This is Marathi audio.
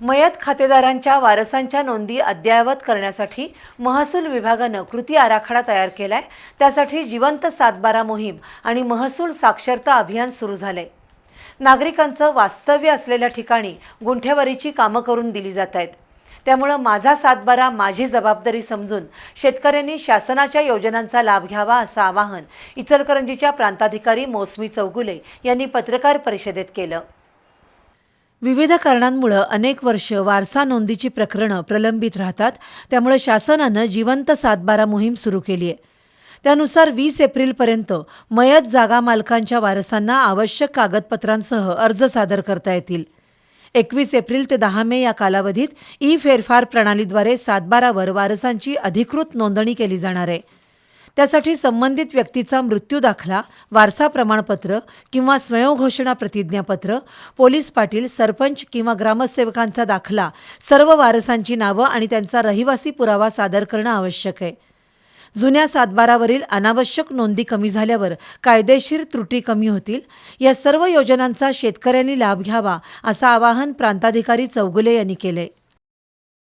मयत खातेदारांच्या वारसांच्या नोंदी अद्ययावत करण्यासाठी महसूल विभागानं कृती आराखडा तयार केलाय. त्यासाठी जिवंत सातबारा मोहीम आणि महसूल साक्षरता अभियान सुरू झालंय. नागरिकांचं वास्तव्य असलेल्या ठिकाणी गुंठेवारीची कामं करून दिली जात आहेत त्यामुळं माझा सातबारा माझी जबाबदारी समजून शेतकऱ्यांनी शासनाच्या योजनांचा लाभ घ्यावा असं आवाहन इचलकरंजीच्या प्रांताधिकारी मोसमी चौगुले यांनी पत्रकार परिषदेत केलं. विविध कारणांमुळं अनेक वर्ष वारसा नोंदीची प्रकरणं प्रलंबित राहतात. त्यामुळे शासनानं जिवंत सातबारा मोहीम सुरू केली आहे त्यानुसार वीस एप्रिलपर्यंत मयत जागा मालकांच्या वारसांना आवश्यक कागदपत्रांसह अर्ज सादर करता येतील. एकवीस एप्रिल ते दहा मे या कालावधीत ई फेरफार प्रणालीद्वारे सातबारावर वारसांची अधिकृत नोंदणी केली जाणार आहे. त्यासाठी संबंधित व्यक्तीचा मृत्यू दाखला वारसा प्रमाणपत्र किंवा स्वयंघोषणा प्रतिज्ञापत्र पोलीस पाटील सरपंच किंवा ग्रामसेवकांचा दाखला सर्व वारसांची नावं आणि त्यांचा रहिवासी पुरावा सादर करणं आवश्यक आहे. जुन्या सातबारावरील अनावश्यक नोंदी कमी झाल्यावर कायदेशीर त्रुटी कमी होतील. या सर्व योजनांचा शेतकऱ्यांनी लाभ घ्यावा असं आवाहन प्रांताधिकारी चौगुले यांनी केले